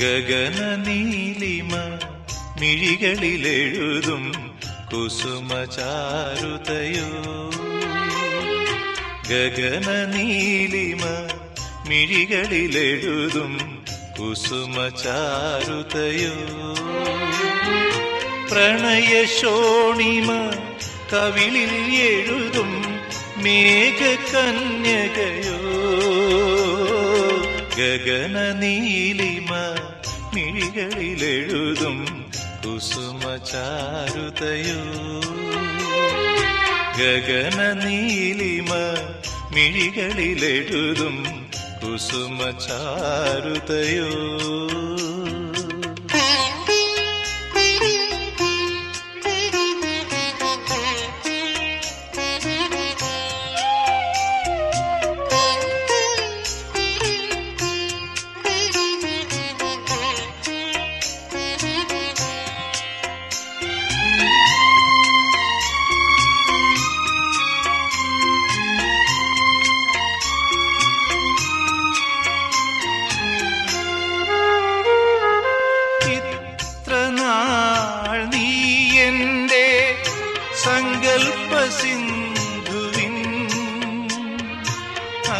ഗഗന നീലിമ മിഴികളിലെഴുതും കുസുമചാരുതയോ. ഗഗന നീലിമ മിഴികളിലെഴുതും കുസുമചാരുതയോ. പ്രണയശോണിമ കവിളിൽ എഴുതും മേഘകന്യകയോ. ഗഗന നീലിമ മിഴികളിലെഴുതും കുസുമചാരുതയോ. ഗഗന നീലിമ മിഴികളിലെഴുതും കുസുമചാരുതയോ.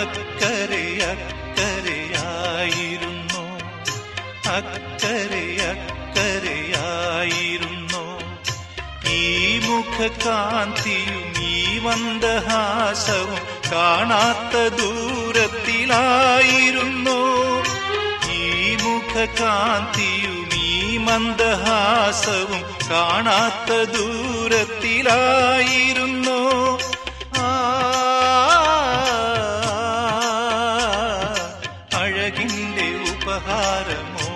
അക്കരെ അക്കരയായിരുന്നു. അക്കരെ അക്കരയായിരുന്നു. ഈ മുഖകാന്തിയും ഈ മന്ദഹാസവും കാണാത്ത ദൂരത്തിലായിരുന്നു. ഈ മുഖകാന്തിയും ഈ മന്ദഹാസവും കാണാത്ത ദൂരത്തിലായിരുന്നു. ഉപഹാരമോ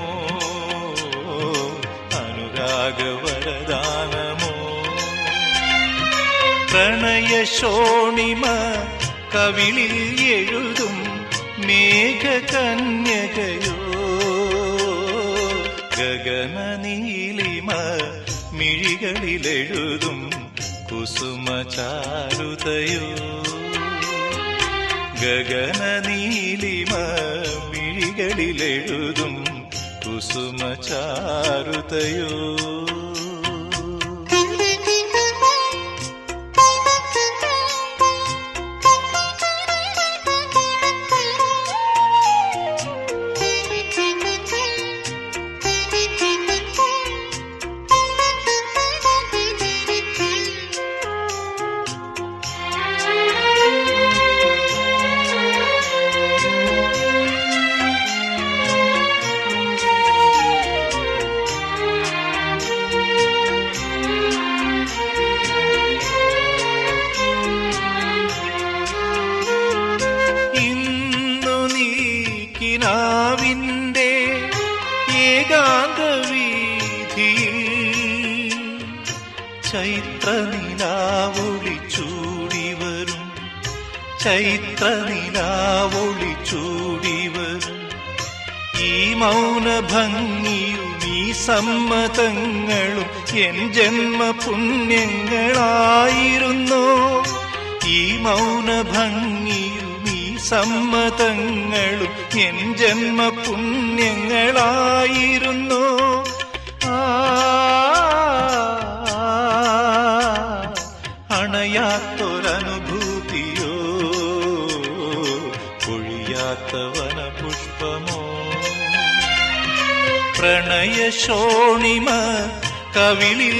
അനുരാഗവരദാനമോ? പ്രണയശോണിമ കവിളിൽ എഴുതും മേഘകന്യകയോ? ഗഗന നീലിമ മിഴികളിലെഴുതും കുസുമചാരുതയോ? ഗഗന നീലിമ മിഴികളിലെഴുതും കുസുമചാരുതയോ? ചൈത്ര നിലാവൊളി ചൈത്ര നിലാവൊളി ഈ മൗന ഭംഗിയും ഈ സമ്മതങ്ങളും എൻ ജന്മ പുണ്യങ്ങളായിരുന്നു ഈ മൗന ഭംഗിയും ഈ സമ്മതങ്ങളും എൻ ജന്മ പുണ്യങ്ങളായിരുന്നു പൊഴിയാത്തവന പുഷ്പമോ? പ്രണയശോണിമ കവിളിൽ